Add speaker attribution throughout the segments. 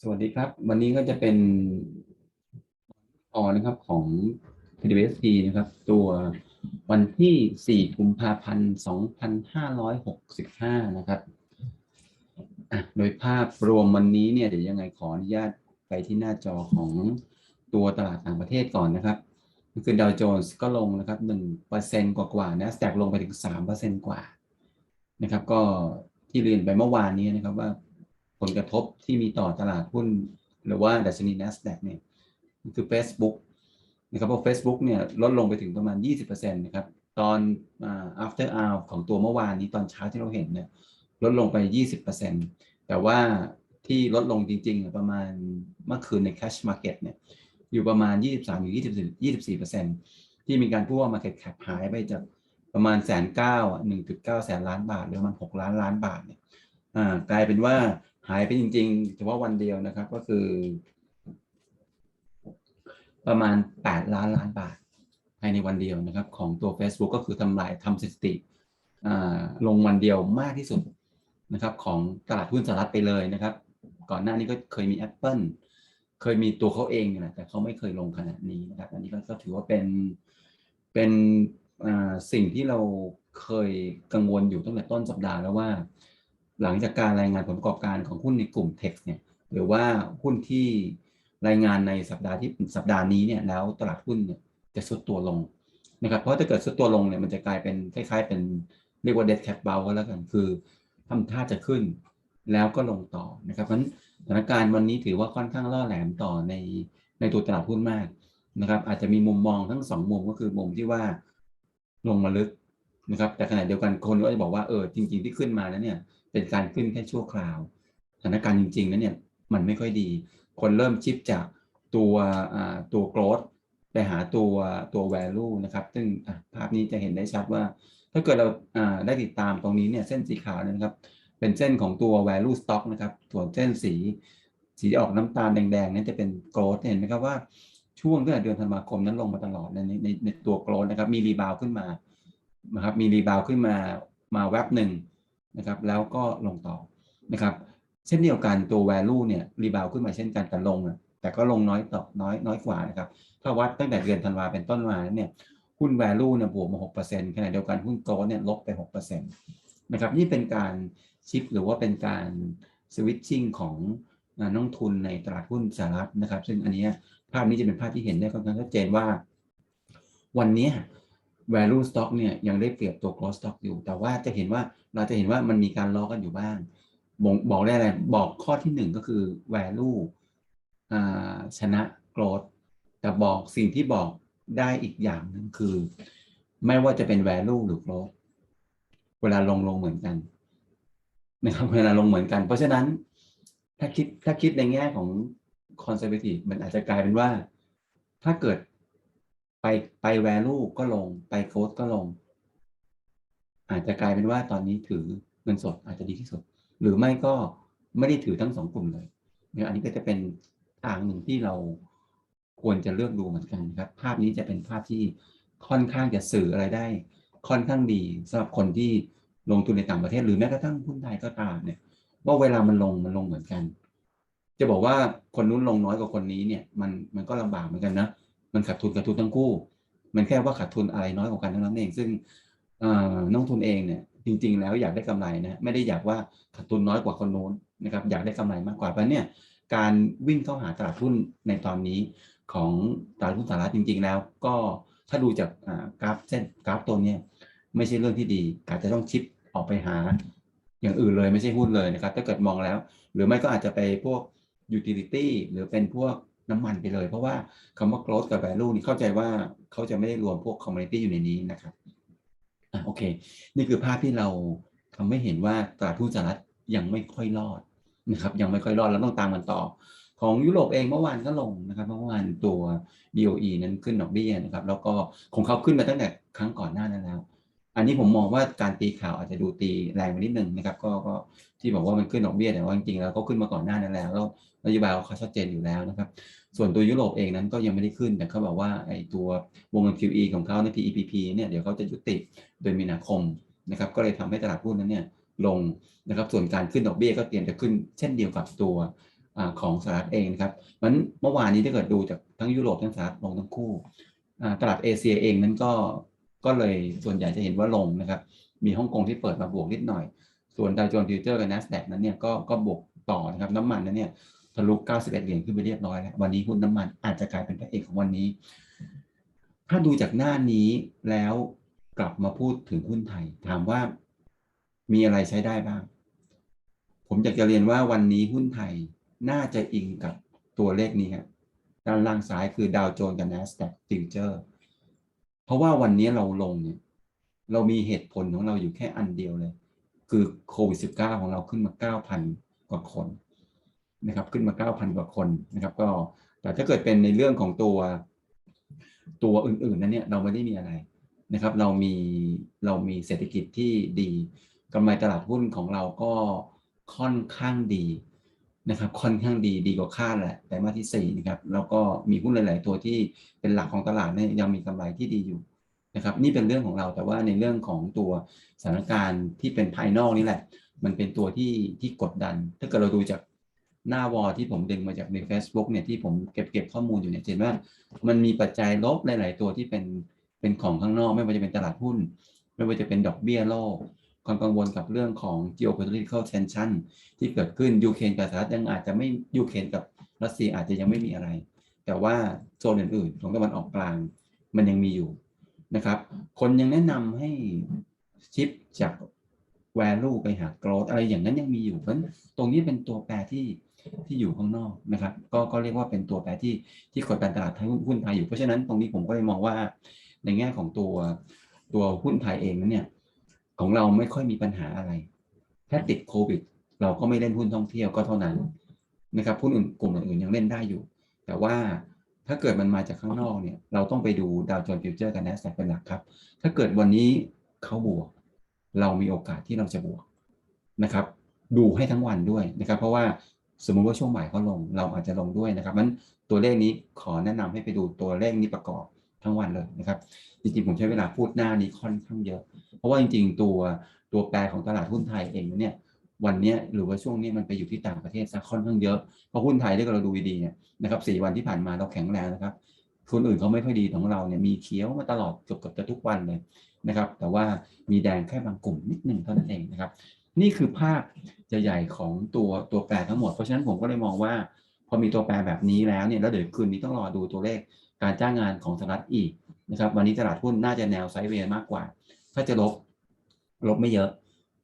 Speaker 1: สวัสดีครับ วันนี้ก็จะเป็นออนะครับของ PWSP นะครับ ตัววันที่ 4 กุมภาพันธ์ 2565 นะครับโดยภาพรวมวันนี้เนี่ยเดี๋ยวยังไงขออนุญาตไปที่หน้าจอของตัวตลาดต่างประเทศก่อนนะครับคือดาวโจนส์ก็ลงนะครับ 1%กว่ากว่านะแตกลงไปถึง 3%กว่านะครับ ก็ที่เรียนไปเมื่อวานนี้นะครับว่า ลกระทบที่มีต่อตลาดหุ้น หรือว่าดัชนี NASDAQ เนี่ยคือ Facebook นะครับเพราะ Facebook เนี่ยลดลงไปถึงประมาณ 20%นะครับตอน after hour ของตัวเมื่อวานนี้ตอนเช้าที่เราเห็นเนี่ยลดลงไป 20%แต่ว่าที่ลดลงจริงๆ ประมาณเมื่อคืนใน cash market เนี่ยอยู่ประมาณ 23หรือ24 24%ที่มีการพูดว่า market cap หายไปจากประมาณแสนเก้า1.9แสนล้านบาท หรือประมาณ6ล้านล้านบาทเนี่ยกลายเป็นว่า หายไปจริงๆเฉพาะวันเดียวนะครับ ก็คือ ประมาณ 8 ล้านล้านบาท ภายในวันเดียวนะครับ ของตัว Facebook ก็คือทำลายทำสถิติลงวันเดียวมากที่สุดนะครับ ของตลาดหุ้นสหรัฐไปเลยนะครับ ก่อนหน้านี้ก็เคยมี Apple เคยมีตัวเขาเองนะแต่เขาไม่เคยลงขนาดนี้นะครับ อันนี้ก็ถือว่าเป็นเป็นสิ่งที่เราเคยกังวลอยู่ตั้งแต่ต้นสัปดาห์แล้วว่า หลังจากการรายงานผลประกอบการของหุ้นในกลุ่มเท็กซ์เนี่ยหรือว่าหุ้นที่รายงานในสัปดาห์ที่สัปดาห์นี้เนี่ยแล้วตลาดหุ้นเนี่ยจะสุดตัวลงนะครับเพราะถ้าเกิดสุดตัวลงเนี่ยมันจะกลายเป็นคล้ายๆ เป็นเรียกว่าเดดแคปเบลก็แล้วกันคือทำท่าจะขึ้นแล้วก็ลงต่อนะครับเพราะสถานการณ์วันนี้ถือว่าค่อนข้างล่อแหลมต่อในในตัวตลาดหุ้นมากนะครับ อาจจะมีมุมมองทั้งสองมุมก็คือมุมที่ว่าลงมาลึกนะครับ แต่ขณะเดียวกันคนก็จะบอกว่าเออจริง ๆที่ขึ้นมาแล้วเนี่ย เป็นการขึ้นแค่ชั่วคราวสถานการณ์จริงๆนั้นเนี่ยมันไม่ค่อยดี คนเริ่มชิปจากตัวตัว growth ไปหาตัวตัว value นะครับ ซึ่งภาพนี้จะเห็นได้ชัดว่า ถ้าเกิดเราได้ติดตามตรงนี้เนี่ยเส้นสีขาวนะครับ เป็นเส้นของตัว value stock นะครับส่วนเส้นสีสีออกน้ำตาลแดงๆนั้นจะเป็น growth เห็นไหมครับว่าช่วงตั้งแต่เดือนธันวาคมนั้นลงมาตลอดในในในตัว growth นะครับ มีรีบาวขึ้นมานะครับมีรีบาวขึ้นมามาแวบหนึ่ง นะครับแล้วก็ลงต่อนะครับเช่นเดียวกันตัว value เนี่ยรีบาวขึ้นมาเช่นกันแต่ลงแต่ก็ลงน้อยต่อน้อยน้อยกว่านะครับถ้าวัดตั้งแต่เดือนธันวาเป็นต้นมาเนี่ยหุ้น value เนี่ยบวกมา 6%ขณะเดียวกันหุ้นโกลเนี่ยลบไป 6%นะครับนี่เป็นการชิปหรือว่าเป็นการสวิตชิ่งของนักลงทุนในตลาดหุ้นสหรัฐนะครับ ซึ่งอันนี้ภาพนี้จะเป็นภาพที่เห็นได้ค่อนข้างชัดเจนว่า วันนี้ value stock เนี่ยยังได้เปรียบตัว growth stock อยู่ แต่ว่าจะเห็นว่า เราจะเห็นว่ามันมีการล้อกันอยู่บ้าง บอกบอกได้อะไรบอกข้อที่หนึ่งก็คือ value ชนะ growth แต่บอกสิ่งที่บอกได้อีกอย่างหนึ่งคือ ไม่ว่าจะเป็น value หรือ growth เวลาลงลงเหมือนกันนะครับเวลาลงเหมือนกัน เพราะฉะนั้นถ้าคิดถ้าคิดในแง่ของ conservative มันอาจจะกลายเป็นว่า ถ้าเกิดไปไป value ก็ลงไป growth ก็ลง อาจจะกลายเป็นว่าตอนนี้ถือเงินสดอาจจะดีที่สุด หรือไม่ก็ไม่ได้ถือทั้งสองกลุ่มเลยเนี่ยอันนี้ก็จะเป็นทางหนึ่งที่เราควรจะเลือกดูเหมือนกันครับ ภาพนี้จะเป็นภาพที่ค่อนข้างจะสื่ออะไรได้ ค่อนข้างดีสำหรับคนที่ลงทุนในต่างประเทศ หรือแม้กระทั่งหุ้นไทยก็ตามเนี่ยว่าเวลามันลงมันลงเหมือนกัน จะบอกว่าคนนู้นลงน้อยกว่าคนนี้เนี่ยมันมันก็ลำบากเหมือนกันนะมันขาดทุนขาดทุนทั้งคู่ มันแค่ว่าขาดทุนอะไรน้อยกว่ากันเท่านั้นเองซึ่ง นักทุนเองเนี่ยจริง ๆ แล้วอยากได้กำไรนะไม่ได้อยากว่าขาดทุนน้อยกว่าคนโน้นนะครับอยากได้กำไรมากกว่าเพราะเนี่ยการวิ่งเข้าหาตลาดหุ้นในตอนนี้ของตลาดหุ้นสหรัฐจริง ๆ แล้ว ก็ถ้าดูจากกราฟเส้นกราฟตัวนี้ไม่ใช่เรื่องที่ดีอาจจะต้องชิปออกไปหาอย่างอื่นเลยไม่ใช่หุ้นเลยนะครับ ถ้าเกิดมองแล้ว หรือไม่ก็อาจจะไปพวกยูทิลิตี้หรือเป็นพวกน้ำมันไปเลย เพราะว่าคำว่า growth กับ value นี่เข้าใจว่าเขาจะไม่ได้รวมพวก commodity อยู่ในนี้นะครับ อะโอเค นี่คือภาพที่เราทำให้เห็นว่าตลาดหุ้นสหรัฐยังไม่ค่อยรอดนะครับ ยังไม่ค่อยรอดแล้วต้องตามกันต่อ ของยุโรปเองเมื่อวานก็ลงนะครับเมื่อวานตัว BOE นั้นขึ้นดอกเบี้ยนะครับ แล้วก็ของเขาขึ้นมาตั้งแต่ครั้งก่อนหน้านั้นแล้ว อันนี้ผมมองว่าการตีข่าวอาจจะดูตีแรงไปนิดนึงนะครับ ก็ก็ที่บอกว่ามันขึ้นดอกเบี้ยแต่ว่าจริงๆแล้วก็ขึ้นมาก่อนหน้านั้นแล้วแล้วนโยบายเขาชัดเจนอยู่แล้วนะครับ ส่วนตัวยุโรปเองนั้นก็ยังไม่ได้ขึ้นแต่เขาบอกว่าไอ้ตัววงเงิน QE ของเขาใน PEPP เนี่ยเดี๋ยวเขาจะยุติโดยมีนาคมนะครับ ก็เลยทำให้ตลาดหุ้นนั้นเนี่ยลงนะครับ ส่วนการขึ้นดอกเบี้ยก็เตรียมจะขึ้นเช่นเดียวกับตัวอของสหรัฐเองนะครับมันเมื่อวานนี้ถ้าเกิดดูจากทั้งยุโรปทั้งสหรัฐลงทั้งคู่ตลาดเอเชียเองนั้นก็ ก็เลยส่วนใหญ่จะเห็นว่าลงนะครับ มีฮ่องกงที่เปิดมาบวกนิดหน่อย ส่วนดาวโจนส์ฟิวเจอร์กับ NASDAQ นั้นเนี่ยก็ก็บวกต่อนะครับน้ำมันนั้นเนี่ยทะลุ 91 เหรียญขึ้นไปเรียบร้อยแล้ว วันนี้หุ้นน้ำมันอาจจะกลายเป็นพระเอกของวันนี้ ถ้าดูจากหน้านี้แล้วกลับมาพูดถึงหุ้นไทย ถามว่ามีอะไรใช้ได้บ้าง ผมอยากจะเรียนว่าวันนี้หุ้นไทยน่าจะอิงกับตัวเลขนี้ครับด้านล่างซ้ายคือดาวโจนส์กับ NASDAQ Future เพราะว่าวันนี้เราลงเนี่ย เรามีเหตุผลของเราอยู่แค่อันเดียวเลย คือโควิด -19 ของเราขึ้นมา9,000กว่าคนนะครับ ขึ้นมา9,000กว่าคนนะครับ ก็แต่ถ้าเกิดเป็นในเรื่องของตัวตัวอื่นๆนั้นเนี่ยเราไม่ได้มีอะไรนะครับ เรามีเรามีเศรษฐกิจที่ดีกำไรตลาดหุ้นของเราก็ค่อนข้างดี นะครับค่อนข้างดีดีกว่าคาดแหละแต่มาที่4นะครับแล้วก็มีหุ้นหลาย ๆ ตัวที่เป็นหลักของตลาดเนี่ยยังมีกำไรที่ดีอยู่นะครับนี่เป็นเรื่องของเราแต่ว่าในเรื่องของตัวสถานการณ์ที่เป็นภายนอกนี่แหละ มันเป็นตัวที่ที่กดดัน ถ้าเกิดเราดูจากหน้าวอลที่ผมดึงมาจากใน Facebook เนี่ยที่ผมเก็บเก็บข้อมูลอยู่เนี่ยจะเห็นว่ามันมีปัจจัยลบหลาย ๆ ตัวที่เป็นเป็นของข้างนอก ไม่ว่าจะเป็นตลาดหุ้น ไม่ว่าจะเป็นดอกเบี้ยโลก ความกังวลกับเรื่องของ geopolitical tension ที่เกิดขึ้นยูเครนกับสหรัฐยังอาจจะไม่ยูเครนกับรัสเซียอาจจะยังไม่มีอะไร แต่ว่าโซนอื่นๆของตะวันออกกลาง มันยังมีอยู่นะครับ คนยังแนะนำให้ชิปจาก value ไปหา growth อะไรอย่างนั้นยังมีอยู่เพราะตรงนี้เป็นตัวแปรที่ที่อยู่ข้างนอกนะครับ ก็ก็เรียกว่าเป็นตัวแปรที่ที่กดดันตลาดหุ้นไทยอยู่เพราะฉะนั้นตรงนี้ผมก็เลยมองว่า ในแง่ของตัวตัวหุ้นไทยเองนั้นเนี่ย ของเราไม่ค่อยมีปัญหาอะไร ถ้าติดโควิด เราก็ไม่เล่นหุ้นท่องเที่ยวก็เท่านั้นนะครับหุ้นอื่นกลุ่มอื่นยังเล่นได้อยู่ แต่ว่าถ้าเกิดมันมาจากข้างนอกเนี่ย เราต้องไปดูดาวโจนส์ฟิวเจอร์กับ NASDAQ เป็นหลักครับ ถ้าเกิดวันนี้เขาบวก เรามีโอกาสที่เราจะบวกนะครับ ดูให้ทั้งวันด้วยนะครับ เพราะว่าสมมุติว่าช่วงบ่ายเขาลง เราอาจจะลงด้วยนะครับมันตัวเลขนี้ขอแนะนำให้ไปดูตัวเลขนี้ประกอบ ทั้งวันเลยนะครับ จริงๆ ผมใช้เวลาพูดหน้านี้ค่อนข้างเยอะ เพราะว่าจริง ๆ ตัวตัวแปรของตลาดหุ้นไทยเองเนี่ยวันนี้หรือว่าช่วงนี้มันไปอยู่ที่ต่างประเทศซะค่อนข้างเยอะเพราะหุ้นไทยที่เราดูดีๆเนี่ยนะครับสี่วันที่ผ่านมาเราแข็งแรงนะครับคนอื่นเขาไม่ค่อยดีของเราเนี่ยมีเขียวมาตลอดเกือบจะทุกวันเลยนะครับ แต่ว่ามีแดงแค่บางกลุ่มนิดหนึ่งเท่านั้นเองนะครับ นี่คือภาพใหญ่ๆของตัวตัวแปรทั้งหมดเพราะฉะนั้นผมก็เลยมองว่า พอมีตัวแปรแบบนี้แล้วเนี่ยแล้วเดี๋ยวคืนนี้ต้องรอดูตัวเลข การจ้างงานของสหรัฐอีกนะครับ วันนี้ตลาดหุ้นน่าจะแนวไซด์เวย์มากกว่า ถ้าจะลบลบไม่เยอะ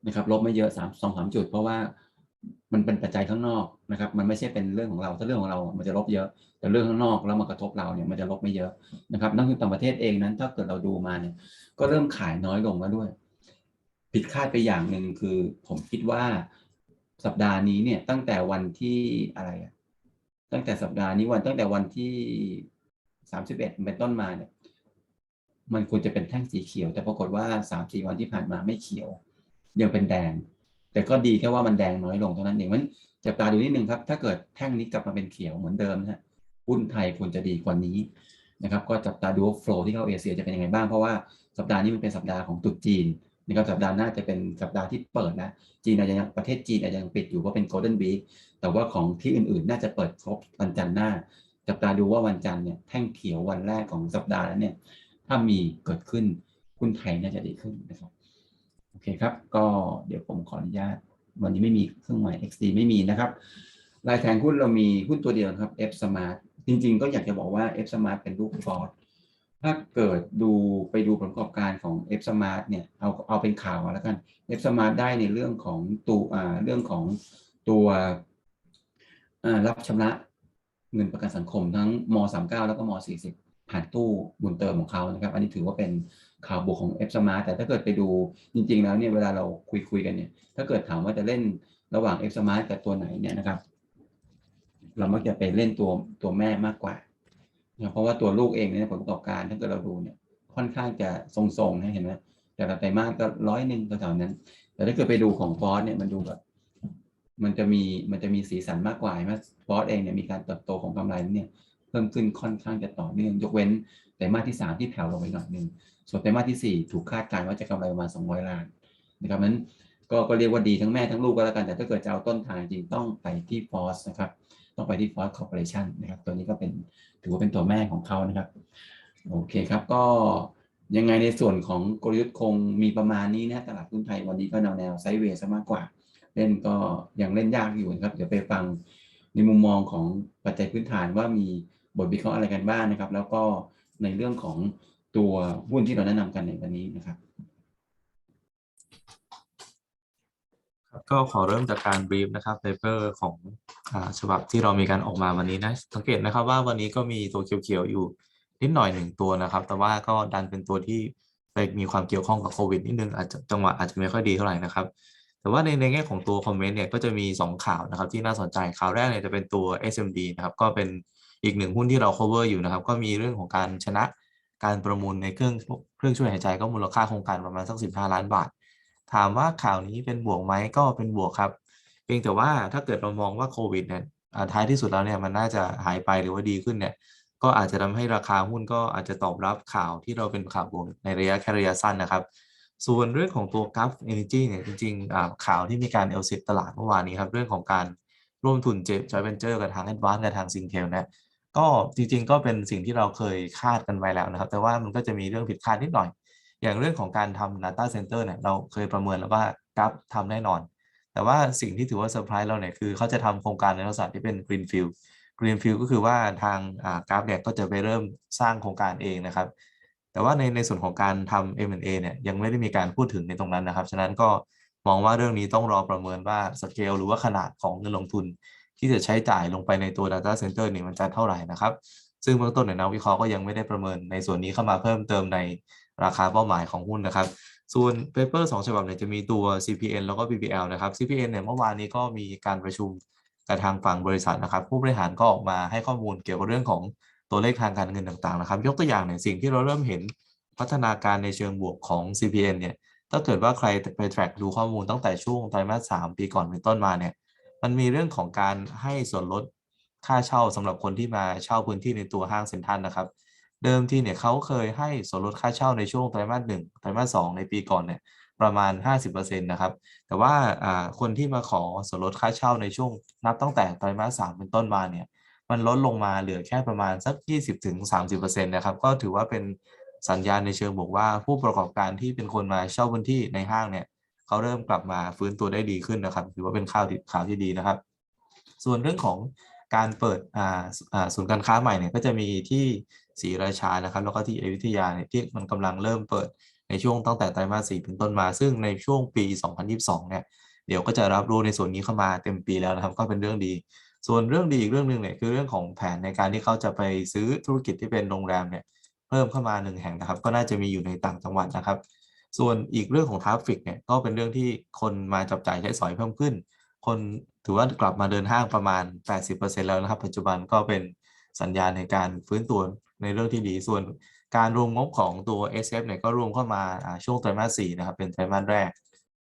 Speaker 1: นะครับ ลบไม่เยอะสามสองสามจุด เพราะว่ามันเป็นปัจจัยข้างนอกนะครับ มันไม่ใช่เป็นเรื่องของเรา ถ้าเรื่องของเรา มันจะลบเยอะ แต่เรื่องข้างนอกแล้วมากระทบเราเนี่ย มันจะลบไม่เยอะนะครับนักลงทุนต่างประเทศเองนั้น ถ้าเกิดเราดูมาเนี่ย ก็เริ่มขายน้อยลงแล้วด้วย ผิดคาดไปอย่างหนึ่งคือ ผมคิดว่าสัปดาห์นี้เนี่ย ตั้งแต่วันที่อะไรอะตั้งแต่สัปดาห์นี้วันตั้งแต่วันที่ สามสิบเอ็ดเป็นต้นมาเนี่ย มันควรจะเป็นแท่งสีเขียว แต่ปรากฏว่าสามสี่วันที่ผ่านมาไม่เขียว ยังเป็นแดง แต่ก็ดีแค่ว่ามันแดงน้อยลงเท่านั้นเองมันจับตาดูนิดนึงครับ ถ้าเกิดแท่งนี้กลับมาเป็นเขียวเหมือนเดิมนะฮะหุ้นไทยควรจะดีกว่านี้นะครับ ก็จับตาดูว่าโฟล์ที่เข้าเอเชียจะเป็นยังไงบ้างเพราะว่าสัปดาห์นี้มันเป็นสัปดาห์ของตรุษจีนนะครับสัปดาห์หน้าจะเป็นสัปดาห์ที่เปิดนะจีนอาจจะยังประเทศจีนอาจจะยังปิดอยู่เพราะเป็นโกลเด้นวีคแต่ว่าของที่อื่นๆ น่าจะเปิดครบวันจันทร์หน้า จับตาดูว่าวันจันทร์เนี่ยแท่งเขียววันแรกของสัปดาห์นั้นเนี่ย ถ้ามีเกิดขึ้นหุ้นไทยน่าจะดีขึ้นนะครับโอเคครับ ก็เดี๋ยวผมขออนุญาต วันนี้ไม่มีเครื่องหมาย XD ไม่มีนะครับรายแทงหุ้นเรามีหุ้นตัวเดียวครับ F Smart จริงๆ ก็อยากจะบอกว่า F Smart เป็นลูกฟอร์ดถ้าเกิดดูไปดูผลประกอบการของ F Smart เนี่ยเอาเอาเป็นข่าวแล้วกัน F Smart ได้ในเรื่องของตัวเรื่องของตัวรับชำระ เงินประกันสังคมทั้งม 39 แล้วก็ม 40 ผ่านตู้บุญเติมของเขานะครับ อันนี้ถือว่าเป็นข่าวบวกของ F Smart แต่ถ้าเกิดไปดูจริง ๆ แล้วเนี่ยเวลาเราคุยคุยกันเนี่ย ถ้าเกิดถามว่าจะเล่นระหว่าง F Smart กับตัวไหนเนี่ยนะครับ เรามักจะไปเล่นตัวตัวแม่มากกว่าเพราะว่าตัวลูกเองเนี่ยผลประกอบการถ้าเกิดเราดูเนี่ย ค่อนข้างจะทรงๆนะเห็นไหมแต่ละไตรมาสก็ร้อยหนึ่งแถวๆนั้น แต่ถ้าเกิดไปดูของฟอสเนี่ยมันดูแบบ มันจะมีมันจะมีสีสันมากกว่าไหมฟอสเองเนี่ยมีการเติบโตของกำไรเนี่ยเพิ่มขึ้นค่อนข้างจะต่อเนื่อง ยกเว้นไตรมาสที่ 3 ที่แผ่วลงไปหน่อยหนึ่งส่วนไตรมาสที่ 4 ถูกคาดการณ์ว่าจะกำไรประมาณ 200 ล้านนะครับนั้นก็ก็เรียกว่าดีทั้งแม่ทั้งลูกก็แล้วกัน แต่ถ้าเกิดจะเอาต้นทางจริงต้องไปที่ฟอสนะครับ ต้องไปที่ฟอสคอร์ปอเรชันนะครับ ตัวนี้ก็เป็นถือว่าเป็นตัวแม่ของเขานะครับ โอเคครับก็ยังไงในส่วนของกลยุทธ์คงมีประมาณนี้นะตลาดหุ้นไทยวันนี้ก็แนวแนวไซด์เวย์ซะมากกว่า เล่นก็ยังเล่นยากอยู่นะครับ เดี๋ยวไปฟังในมุมมองของปัจจัยพื้นฐานว่ามีบทวิเคราะห์อะไรกันบ้างนะครับ แล้วก็ในเรื่องของตัวหุ้นที่เราแนะนำกันในวันนี้นะครับ
Speaker 2: ครับก็ขอเริ่มจากการบรีฟนะครับเปเปอร์ของอฉบับที่เรามีการออกมาวันนี้นะสังเกตนะครับว่าวันนี้ก็มีตัวเขียวๆอยู่นิดหน่อยหนึ่งตัวนะครับ แต่ว่าก็ดันเป็นตัวที่ไปมีความเกี่ยวข้องกับโควิดนิดนึงอาจจะจังหวะอาจจะไม่ค่อยดีเท่าไหร่นะครับ แต่ว่าในในแง่ของตัวคอมเมนต์เนี่ยก็จะมี 2 ข่าวนะครับที่น่าสนใจข่าวแรกเนี่ยจะเป็นตัว SMD นะครับก็เป็นอีกหนึ่งหุ้นที่เรา cover อยู่นะครับ ก็มีเรื่องของการชนะการประมูลในเครื่องเครื่องช่วยหายใจก็มูลค่าโครงการประมาณสัก 15 ล้านบาท ถามว่าข่าวนี้เป็นบวกไหมก็เป็นบวกครับเพียงแต่ว่าถ้าเกิดเรามองว่าโควิดเนี่ยท้ายที่สุดแล้วเนี่ยมันน่าจะหายไปหรือว่าดีขึ้นเนี่ยก็อาจจะทำให้ราคาหุ้นก็อาจจะตอบรับข่าวที่เราเป็นข่าวบวกในระยะแค่ระยะสั้นนะครับ ส่วนเรื่องของตัว g u f Energy เนี่ยจริงๆข่าวที่มีการเอลซิตตลาดเมื่อวานนี้ครับเรื่องของการร่วมทุนเจจอยเวนเจอร์กับทาง Advance กับทาง s i n t e l เนี่ยก็จริงๆก็เป็นสิ่งที่เราเคยคาดกันไว้แล้วนะครับ แต่ว่ามันก็จะมีเรื่องผิดคาดนิดหน่อย อย่างเรื่องของการทำ Data Center เนี่ยเราเคยประเมินแล้วว่ากราฟทำแน่นอน แต่ว่าสิ่งที่ถือว่าเซอร์ไพรส์เราเนี่ยคือเขาจะทำโครงการในลักษณะที่เป็น Greenfield Greenfield ก็คือว่าทางกราฟเนี่ยก็จะไปเริ่มสร้างโครงการเองนะครับ แต่ว่าในในส่วนของการทำ M&A เนี่ยยังไม่ได้มีการพูดถึงในตรงนั้นนะครับ ฉะนั้นก็มองว่าเรื่องนี้ต้องรอประเมินว่าสเกลหรือว่าขนาดของเงินลงทุน ที่จะใช้จ่ายลงไปในตัว Data Center เนี่ยมันจะเท่าไหร่นะครับ ซึ่งเบื้องต้นเนี่ยนักวิเคราะห์ก็ยังไม่ได้ประเมินในส่วนนี้เข้ามาเพิ่มเติมในราคาเป้าหมายของหุ้นนะครับ ส่วนเปเปอร์สองฉบับเนี่ยจะมีตัว CPN แล้วก็ BBL นะครับ CPN เนี่ยเมื่อวานนี้ก็มีการประชุมกับทางฝั่งบริษัทนะครับ ผู้บริหารก็ออกมาให้ข้อมูลเกี่ยวกับเรื่องของ ตัวเลขทางการเงินต่างๆนะครับ ยกตัวอย่างเนี่ยสิ่งที่เราเริ่มเห็นพัฒนาการในเชิงบวกของ CPN เนี่ยถ้าเกิดว่าใครไป track ดูข้อมูลตั้งแต่ช่วงไตรมาสสามปีก่อนเป็นต้นมาเนี่ยมันมีเรื่องของการให้ส่วนลดค่าเช่าสำหรับคนที่มาเช่าพื้นที่ในตัวห้างเซ็นทรัลนะครับ เดิมทีเนี่ยเขาเคยให้ส่วนลดค่าเช่าในช่วงไตรมาสหนึ่งไตรมาสสองในปีก่อนเนี่ยประมาณ 50%นะครับ แต่ว่าอ่าคนที่มาขอส่วนลดค่าเช่าในช่วงนับตั้งแต่ไตรมาสสามเป็นต้นมาเนี่ย มันลดลงมาเหลือแค่ประมาณสัก 20-30%นะครับ ก็ถือว่าเป็นสัญญาณในเชิงบอกว่าผู้ประกอบการที่เป็นคนมาเช่าพื้นที่ในห้างเนี่ยเขาเริ่มกลับมาฟื้นตัวได้ดีขึ้นนะครับ ถือว่าเป็นข่าวข่าวที่ดีนะครับ ส่วนเรื่องของการเปิดอ่าอ่าศูนย์การค้าใหม่เนี่ยก็จะมีที่ศรีราชานะครับแล้วก็ที่อยุธยาเนี่ยที่มันกำลังเริ่มเปิดในช่วงตั้งแต่ไตรมาสสี่เป็นต้นมา ซึ่งในช่วงปี 2022 เนี่ยเดี๋ยวก็จะรับรู้ในส่วนนี้เข้ามาเต็มปีแล้วนะครับ ก็เป็นเรื่องดี ส่วนเรื่องดีอีกเรื่องหนึ่งเนี่ยคือเรื่องของแผนในการที่เขาจะไปซื้อธุรกิจที่เป็นโรงแรมเนี่ยเพิ่มเข้ามาหนึ่งแห่งนะครับ ก็น่าจะมีอยู่ในต่างจังหวัดนะครับ ส่วนอีกเรื่องของทราฟฟิกเนี่ยก็เป็นเรื่องที่คนมาจับจ่ายใช้สอยเพิ่มขึ้น คนถือว่ากลับมาเดินห้างประมาณ 80%แล้วนะครับ ปัจจุบันก็เป็นสัญญาณในการฟื้นตัวในเรื่องที่ดี ส่วนการรวมงบของตัว SF เนี่ยก็รวมเข้ามาช่วงไตรมาส4นะครับเป็นไตรมาสแรก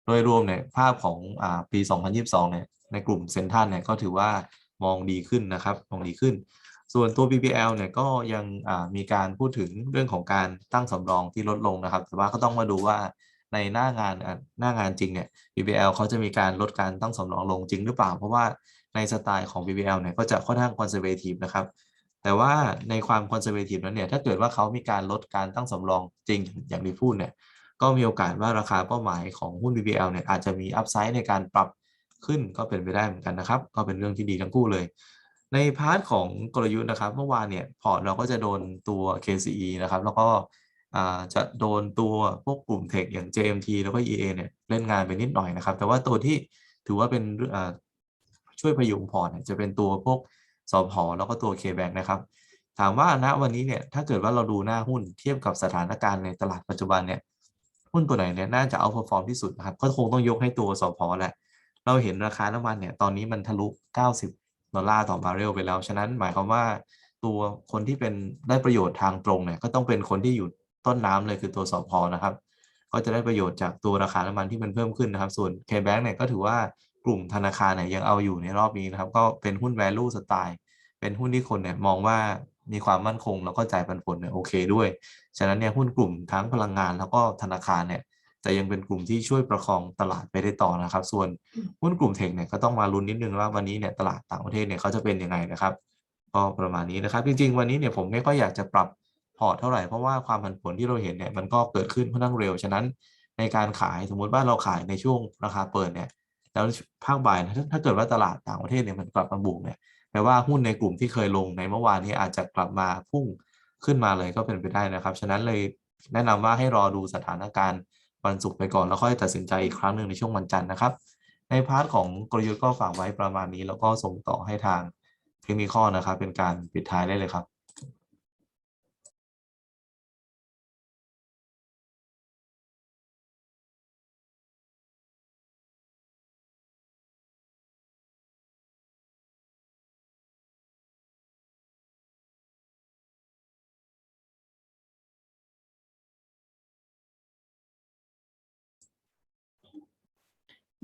Speaker 2: โดยรวมเนี่ยภาพของอปี 2022 เนี่ย ในกลุ่มเซ็นทรัลเนี่ยก็ถือว่ามองดีขึ้นนะครับมองดีขึ้น ส่วนตัว BBL เนี่ยก็ยังมีการพูดถึงเรื่องของการตั้งสำรองที่ลดลงนะครับ แต่ว่าก็ต้องมาดูว่าในหน้างานหน้างานจริงเนี่ย BBL เขาจะมีการลดการตั้งสำรองลงจริงหรือเปล่า เพราะว่าในสไตล์ของ BBL เนี่ยก็จะค่อนข้างคอนเซอร์เวทีฟนะครับ แต่ว่าในความคอนเซอร์เวทีฟนั้นเนี่ย ถ้าเกิดว่าเขามีการลดการตั้งสำรองจริงอย่างที่พูดเนี่ย ก็มีโอกาสว่าราคาเป้าหมายของหุ้น BBL เนี่ยอาจจะมีอัพไซด์ในการปรับ ขึ้นก็เป็นไปได้เหมือนกันนะครับ ก็เป็นเรื่องที่ดีทั้งคู่เลย ในพาร์ทของกลยุทธ์นะครับ เมื่อวานเนี่ยพอร์ตเราก็จะโดนตัว KCE นะครับ แล้วก็จะโดนตัวพวกกลุ่มเทคอย่าง JMT แล้วก็ EA เนี่ยเล่นงานไปนิดหน่อยนะครับ แต่ว่าตัวที่ถือว่าเป็นช่วยพยุงพอร์ตเนี่ยจะเป็นตัวพวกสอพแล้วก็ตัว KBank นะครับถามว่าณวันนี้เนี่ยถ้าเกิดว่าเราดูหน้าหุ้นเทียบกับสถานการณ์ในตลาดปัจจุบันเนี่ยหุ้นตัวไหนเนี่ยน่าจะเอาพอฟอร์มที่สุดนะครับก็คงต้องยกให้ตัวสพแหละ เราเห็นราคาน้ำมันเนี่ยตอนนี้มันทะลุ 90 ดอลลาร์ต่อบาร์เรลไปแล้ว ฉะนั้นหมายความว่าตัวคนที่เป็นได้ประโยชน์ทางตรงเนี่ยก็ต้องเป็นคนที่อยู่ต้นน้ำเลยคือตัวสพนะครับ ก็จะได้ประโยชน์จากตัวราคาน้ำมันที่มันเพิ่มขึ้นนะครับ ส่วน K-Bank เนี่ยก็ถือว่ากลุ่มธนาคารเนี่ยยังเอาอยู่ในรอบนี้นะครับ ก็เป็นหุ้น value สไตล์เป็นหุ้นที่คนเนี่ยมองว่ามีความมั่นคงแล้วก็จ่ายปันผลเนี่ยโอเคด้วย ฉะนั้นเนี่ยหุ้นกลุ่มทั้งพลังงานแล้วก็ธนาคารเนี่ย แต่ยังเป็นกลุ่มที่ช่วยประคองตลาดไปได้ต่อนะครับ ส่วนหุ้นกลุ่มเทคเนี่ยก็ต้องมาลุ้นนิดนึงว่าวันนี้เนี่ยตลาดต่างประเทศเนี่ยเขาจะเป็นยังไงนะครับก็ประมาณนี้นะครับ จริง ๆ วันนี้เนี่ยผมไม่ค่อยอยากจะปรับพอร์ตเท่าไหร่เพราะว่าความผันผวนที่เราเห็นเนี่ยมันก็เกิดขึ้นค่อนข้างเร็วฉะนั้นในการขายสมมุติว่าเราขายในช่วงราคาเปิดเนี่ยแล้วภาคบ่ายนะถ้าถ้าเกิดว่าตลาดต่างประเทศเนี่ยมันกลับมาบวกเนี่ยแปลว่าหุ้นในกลุ่มที่เคยลงในเมื่อวานนี้อาจจะกลับมาพุ่งขึ้นมาเลยก็เป็นไปได้นะครับ ฉะนั้นเลยแนะนำว่าให้รอดูสถานการณ์ วันศุกร์ไปก่อนแล้วค่อยตัดสินใจอีกครั้งหนึ่งในช่วงวันจันทร์นะครับ ในพาร์ทของกลยุทธ์ก็ฝากไว้ประมาณนี้ แล้วก็ส่งต่อให้ทางเทคนิคนะครับ เป็นการปิดท้ายได้เลยครับ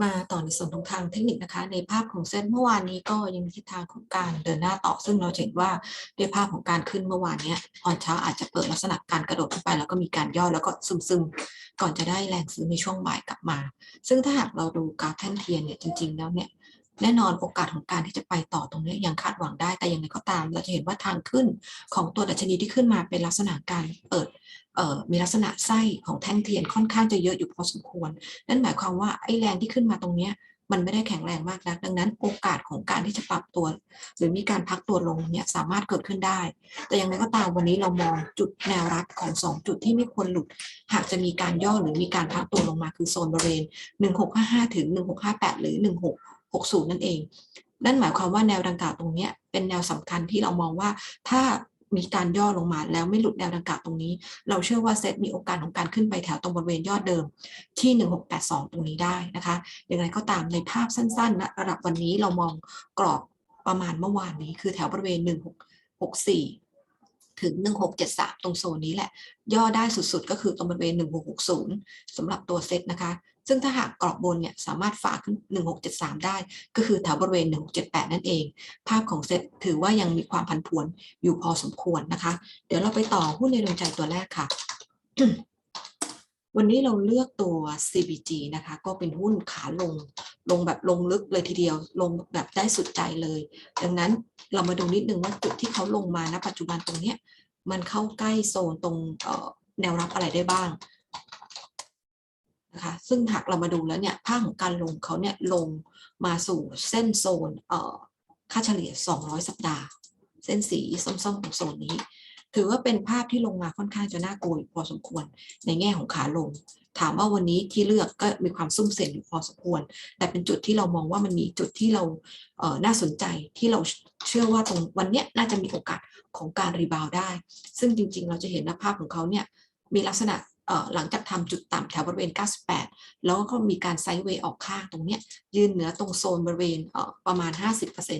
Speaker 3: มาต่อในส่วนของทางเทคนิคนะคะ ในภาพของเส้นเมื่อวานนี้ก็ยังมีทิศทางของการเดินหน้าต่อ ซึ่งเราเห็นว่าด้วยภาพของการขึ้นเมื่อวานเนี้ยตอนเช้าอาจจะเปิดลักษณะการกระโดดขึ้นไป แล้วก็มีการย่อแล้วก็ซึมๆ ก่อนจะได้แรงซื้อในช่วงบ่ายกลับมา ซึ่งถ้าหากเราดูกราฟแท่นเทียนเนี่ยจริง ๆ แล้วเนี่ย แน่นอนโอกาสของการที่จะไปต่อตรงนี้ยังคาดหวังได้แต่อย่างไรก็ตาม เราจะเห็นว่าทางขึ้นของตัวดัชนีที่ขึ้นมาเป็นลักษณะการเปิดมีลักษณะไส้ของแท่งเทียนค่อนข้างจะเยอะอยู่พอสมควร นั่นหมายความว่าไอ้แรงที่ขึ้นมาตรงนี้มันไม่ได้แข็งแรงมากนัก ดังนั้นโอกาสของการที่จะปรับตัว หรือมีการพักตัวลงเนี่ยสามารถเกิดขึ้นได้ แต่อย่างไรก็ตามวันนี้เรามองจุดแนวรับของ 2 จุดที่ไม่ควรหลุด หากจะมีการย่อหรือมีการพักตัวลงมาคือโซนบริเวณ1655 ถึง 1658 หรือ 60 นั่นเอง นั่นหมายความว่าแนวดังกล่าวตรงนี้เป็นแนวสำคัญที่เรามองว่าถ้ามีการย่อลงมาแล้วไม่หลุดแนวดังกล่าวตรงนี้ เราเชื่อว่าเซตมีโอกาสของการขึ้นไปแถวตรงบริเวณยอดเดิมที่ 1682 ตรงนี้ได้นะคะ อย่างไรก็ตามในภาพสั้นๆนะระดับวันนี้เรามองกรอบประมาณเมื่อวานนี้ คือแถวบริเวณ 1664 ถึง 1673 ตรงโซนนี้แหละ ย่อได้สุดๆ ก็คือตรงบริเวณ 1660สำหรับตัวเซตนะคะ ซึ่งถ้าหากกรอบบนเนี่ยสามารถฝากขึ้น 1673 ได้ ก็คือแถวบริเวณ 1678 นั่นเอง ภาพของเซตถือว่ายังมีความผันผวนอยู่พอสมควรนะคะ เดี๋ยวเราไปต่อหุ้นในดวงใจตัวแรกค่ะวันนี้เราเลือกตัว CBG นะคะ ก็เป็นหุ้นขาลง ลงแบบลงลึกเลยทีเดียว ลงแบบได้สุดใจเลย ดังนั้นเรามาดูนิดนึงว่าจุดที่เขาลงมาณปัจจุบันตรงเนี้ยมันเข้าใกล้โซนตรงแนวรับอะไรได้บ้างนะคะซึ่งหากเรามาดูแล้วเนี่ยภาพของการลงเขาเนี่ยลงมาสู่เส้นโซนเค่าเฉลี่ย 200 สัปดาห์ เส้นสีส้มๆของโซนนี้ ถือว่าเป็นภาพที่ลงมาค่อนข้างจะน่ากลัวพอสมควรในแง่ของขาลง ถามว่าวันนี้ที่เลือกก็มีความซุ่มเสี่ยงอยู่พอสมควร แต่เป็นจุดที่เรามองว่ามันมีจุดที่เราเน่าสนใจที่เราเชื่อว่าตรงวันนี้น่าจะมีโอกาสของการรีบาวได้ ซึ่งจริงๆ เราจะเห็นภาพของเขาเนี่ยมีลักษณะหลังจากทำจุดต่ำแถวบริเวณ 98 แล้วก็มีการไซด์เวย์ออกข้างตรงเนี้ยยืนเหนือตรงโซนบริเวณเประมาณ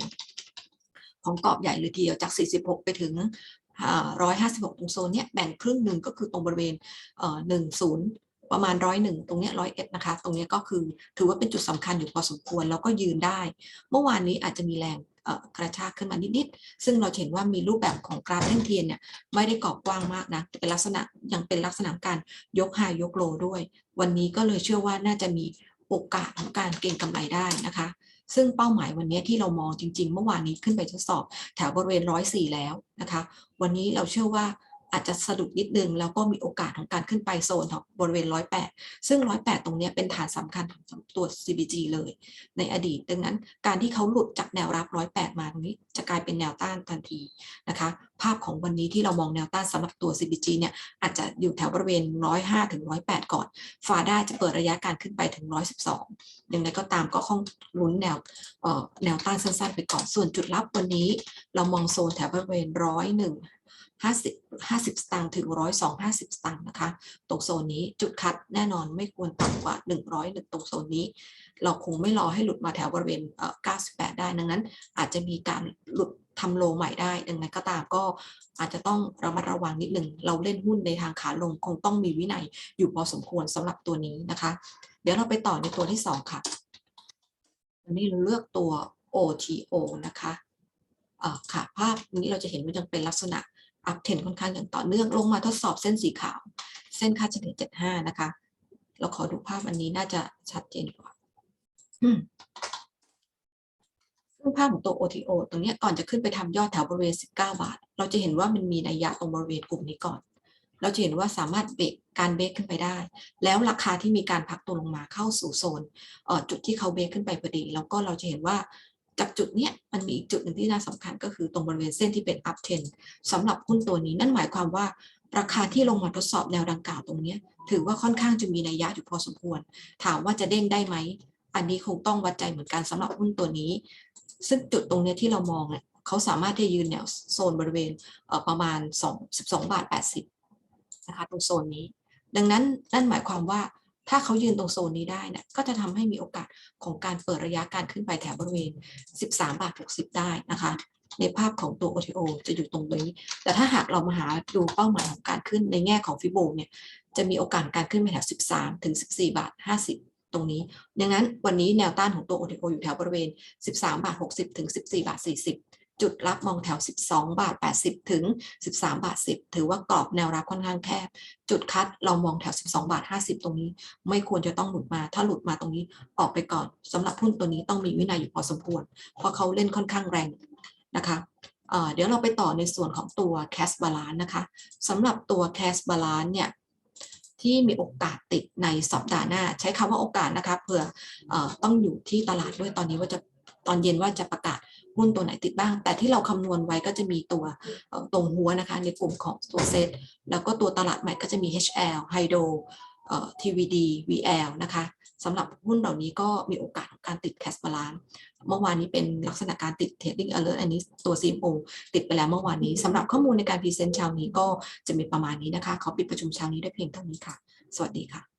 Speaker 3: 50%ของกรอบใหญ่เลยทีเดียวจาก 46 ไปถึงร้อยห้าสิบหกตรงโซนเนี้ยแบ่งครึ่งหนึ่งก็คือตรงบริเวณเอ่อหนึ่งศูนย์ ประมาณร้อยหนึ่งตรงนี้ร้อยเอ็ดนะคะ ตรงนี้ก็คือถือว่าเป็นจุดสำคัญอยู่พอสมควรแล้วก็ยืนได้ เมื่อวานนี้อาจจะมีแรงกระชากขึ้นมานิดๆ ซึ่งเราเห็นว่ามีรูปแบบของกราฟแท่งเทียนเนี่ยไม่ได้กรอบกว้างมากนะเป็นลักษณะยังเป็นลักษณะการยกไฮยกโลด้วย วันนี้ก็เลยเชื่อว่าน่าจะมีโอกาสของการเก็งกำไรได้นะคะ ซึ่งเป้าหมายวันนี้ที่เรามองจริง ๆ เมื่อวานนี้ขึ้นไปทดสอบแถวบริเวณร้อยสี่แล้วนะคะ วันนี้เราเชื่อว่า อาจจะสะดุดนิดนึง แล้วก็มีโอกาสของการขึ้นไปโซนของบริเวณร้อยแปดซึ่งร้อยแปดตรงนี้เป็นฐานสำคัญของตัว CBG เลย ในอดีต ดังนั้นการที่เขาหลุดจากแนวรับร้อยแปดมาตรงนี้จะกลายเป็นแนวต้านทันทีนะคะภาพของวันนี้ที่เรามองแนวต้านสำหรับตัว CBG เนี่ยอาจจะอยู่แถวบริเวณร้อยห้าถึงร้อยแปดก่อน ฟาได้จะเปิดระยะการขึ้นไปถึงร้อยสิบสองอย่างไรก็ตามก็คงลุ้นแนวแนวต้านสั้นๆ ไปก่อน ส่วนจุดรับวันนี้เรามองโซนแถวบริเวณร้ อยหนึ่งห้าสิบห้าสิบตางค์ถึงร้อยสองห้าสิบตางค์นะคะ ตรงโซนนี้จุดคัดแน่นอนไม่ควรต่ำกว่าหนึ่งร้อยตรงโซนนี้ เราคงไม่รอให้หลุดมาแถวบริเวณเก้าสิบแปดได้ดังนั้น อาจจะมีการหลุดทำโลใหม่ได้ ดังนั้นก็ตามก็อาจจะต้องระมัดระวังนิดหนึ่ง เราเล่นหุ้นในทางขาลงคงต้องมีวินัยอยู่พอสมควรสำหรับตัวนี้นะคะ เดี๋ยวเราไปต่อในตัวที่สองค่ะวันนี้เราเลือกตัว OTO นะคะอ่อค่ะ ภาพนี้เราจะเห็นว่ายังเป็นลักษณะ อัพเทนค่อนข้างอย่างต่อเนื่องลงมาทดสอบเส้นสีขาว เส้นค่าเฉลี่ย75 นะคะ เราขอดูภาพอันนี้น่าจะชัดเจนกว่าอืมซึ่งภาพของตัว OTO ตรงเนี้ยก่อนจะขึ้นไปทำยอดแถวบริเวณ 19 บาท เราจะเห็นว่ามันมีนัยยะตรงบริเวณกลุ่มนี้ก่อน เราจะเห็นว่าสามารถเบรกการเบรกขึ้นไปได้ แล้วราคาที่มีการพักตัวลงมาเข้าสู่โซนเอ่อจุดที่เขาเบรกขึ้นไปพอดี แล้วก็เราจะเห็นว่า จากจุดเนี้ยมันมีอีกจุดหนึ่งที่น่าสำคัญก็คือตรงบริเวณเส้นที่เป็น up trend สำหรับหุ้นตัวนี้นั่นหมายความว่าราคาที่ลงมาทดสอบแนวดังกล่าวตรงนี้ถือว่าค่อนข้างจะมีนัยยะอยู่พอสมควร ถามว่าจะเด้งได้ไหม อันนี้คงต้องวัดใจเหมือนกันสำหรับหุ้นตัวนี้ ซึ่งจุดตรงนี้ที่เรามองเนี่ยเขาสามารถที่ยืนแนวโซนบริเวณประมาณ2 12บาท80นะคะตรงโซนนี้ ดังนั้นนั่นหมายความว่า ถ้าเขายืนตรงโซนนี้ได้เนี่ยก็จะทำให้มีโอกาสของการเปิดระยะการขึ้นไปแถวบริเวณ 13 บาท 60 ได้นะคะในภาพของตัว OTO จะอยู่ตรงนี้ แต่ถ้าหากเรามาหาดูเป้าหมายของการขึ้นในแง่ของฟิโบเนี่ย จะมีโอกาสการขึ้นไปแถว 13 ถึง 14 บาท 50 ตรงนี้ ดังนั้นวันนี้แนวต้านของตัว OTO อยู่แถวบริเวณ 13 บาท 60 ถึง 14 บาท 40 จุดรับมองแถว 12 บาท 80 ถึง 13 บาท 10 ถือว่ากรอบแนวรับค่อนข้างแคบ จุดคัดเรามองแถว 12 บาท 50 ตรงนี้ ไม่ควรจะต้องหลุดมา ถ้าหลุดมาตรงนี้ออกไปก่อนสำหรับหุ้นตัวนี้ต้องมีวินัยอยู่พอสมควร เพราะเขาเล่นค่อนข้างแรงนะคะเเดี๋ยวเราไปต่อในส่วนของตัว cash balance นะคะสำหรับตัว cash balance เนี่ยที่มีโอกาสติดในสัปดาห์หน้า ใช้คำว่าโอกาสนะคะเผื่ออต้องอยู่ที่ตลาดด้วยตอนนี้ว่าจะ ตอนเย็นว่าจะประกาศหุ้นตัวไหนติดบ้าง แต่ที่เราคำนวณไว้ก็จะมีตัวตรงหัวนะคะในกลุ่มของตัวเซตแล้วก็ตัวตลาดใหม่ก็จะมี HL Hydro เอ่อ TVD VL นะคะสำหรับหุ้นเหล่านี้ก็มีโอกาสของการติด cash balance เมื่อวานนี้เป็นลักษณะการติด trading alert อันนี้ตัว CMO ติดไปแล้วเมื่อวานนี้สำหรับข้อมูลในการพรีเซนต์เช้านี้ก็จะมีประมาณนี้นะคะ ขอปิดประชุมเช้านี้ได้เพียงเท่านี้ค่ะ สวัสดีค่ะ